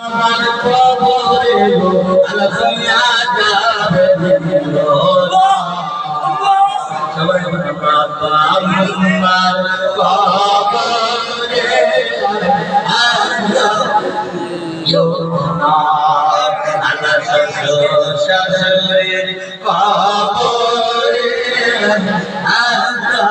আমার কবরে আলফিয়া যাবে সবাই বাবা আমার কবরে শাশুড়ির কবরে আল্লাহ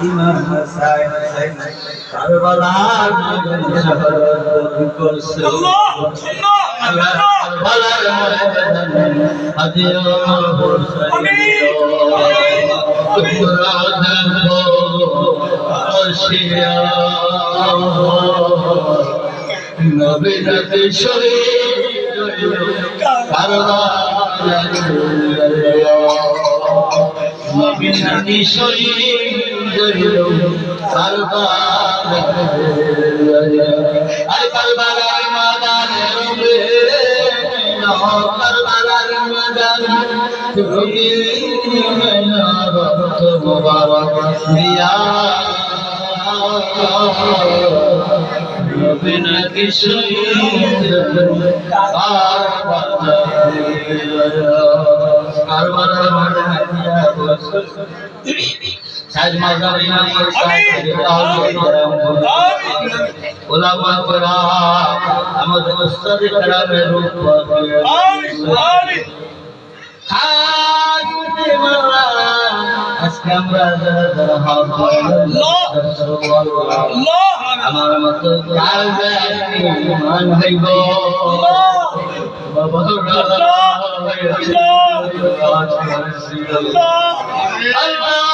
ইমাম হুসাইন কারবালার শহর করছে কারবালার ময়দানে হাজির হুসাইন তোমরা দেখো শহীদ কারবালার শহীদ কারবালার কারবালার ময়দানে রবে কারবালার ময়দানে তুমি রক্ত মুবারক সাহেব মাজার ইমানের সাহেব ওলামা کرام আমাদের উস্তাদ کرامের রূপ পাবে আমিন আজকে আমরা যারা যারা হাত আল্লাহ আমার মতো কাল মান হইব আল্লাহ আল্লাহ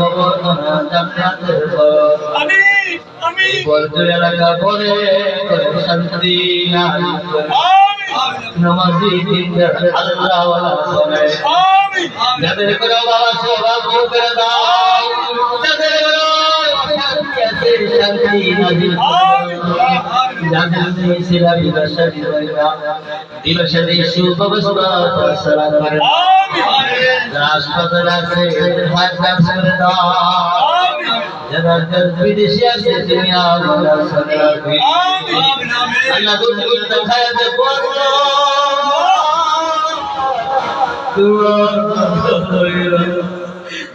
খবর না জান্নাতের আমি। এলাকা পরে শান্তি না নমাজি দিনদার আল্লাহ ওয়ালা করে যাদের করে বাবা সেবা করে দাও যাদের করে শান্তি শান্তি নাজিল যাদের সেরা দিবসা দিবসা দিবসা হাসপাতাল আছে বিদেশে আছে তুমি আল্লাহ আল্লাহ দুর্গুণ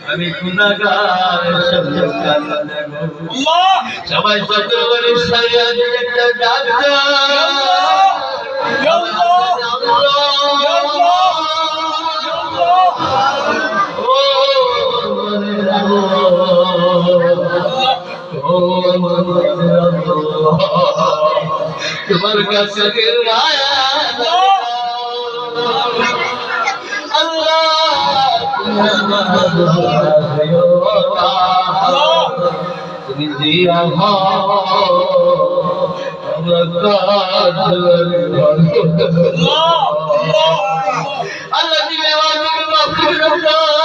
আমি সবাই সকল তোমার কাছে তুমি দিয়া আল্লাহ